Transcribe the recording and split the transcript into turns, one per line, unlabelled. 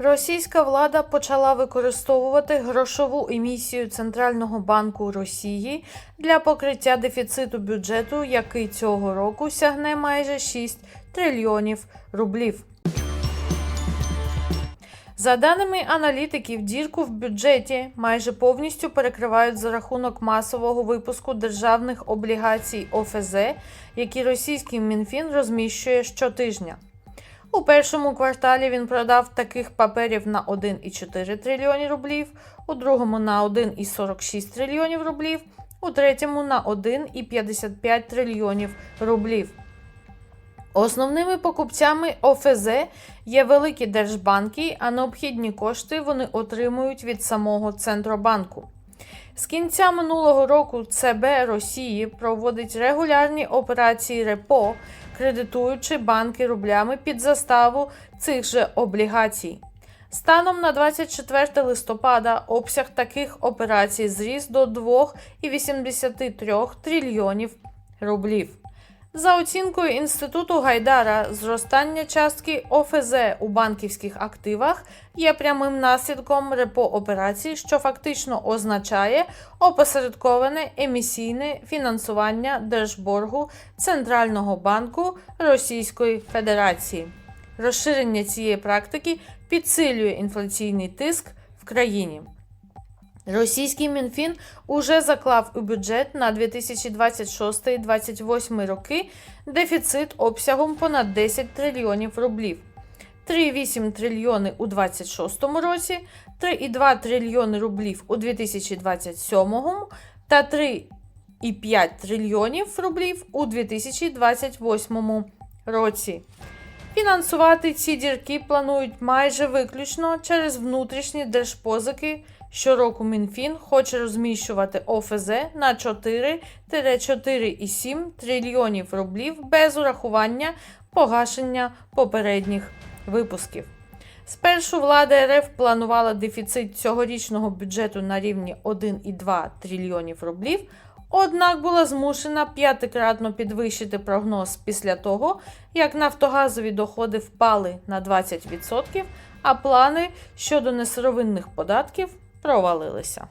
Російська влада почала використовувати грошову емісію Центрального банку Росії для покриття дефіциту бюджету, який цього року сягне майже 6 трильйонів рублів. За даними аналітиків, дірку в бюджеті майже повністю перекривають за рахунок масового випуску державних облігацій ОФЗ, які російський Мінфін розміщує щотижня. У першому кварталі він продав таких паперів на 1,4 трильйоні рублів, у другому на 1,46 трильйонів рублів, у третьому на 1,55 трильйонів рублів. Основними покупцями ОФЗ є великі держбанки, а необхідні кошти вони отримують від самого Центробанку. З кінця минулого року ЦБ Росії проводить регулярні операції РЕПО, кредитуючи банки рублями під заставу цих же облігацій. Станом на 24 листопада обсяг таких операцій зріс до 2,83 трильйонів рублів. За оцінкою Інституту Гайдара, зростання частки ОФЗ у банківських активах є прямим наслідком репо операцій, що фактично означає опосередковане емісійне фінансування держборгу Центрального банку Російської Федерації. Розширення цієї практики підсилює інфляційний тиск в країні. Російський Мінфін уже заклав у бюджет на 2026-2028 роки дефіцит обсягом понад 10 трильйонів рублів. 3,8 трильйони у 2026 році, 3,2 трильйони рублів у 2027 та 3,5 трильйонів рублів у 2028 році. Фінансувати ці дірки планують майже виключно через внутрішні держпозики. Щороку Мінфін хоче розміщувати ОФЗ на 4-4,7 трильйонів рублів без урахування погашення попередніх випусків. Спершу влада РФ планувала дефіцит цьогорічного бюджету на рівні 1,2 трильйонів рублів, однак була змушена п'ятикратно підвищити прогноз після того, як нафтогазові доходи впали на 20%, а плани щодо несировинних податків провалилися.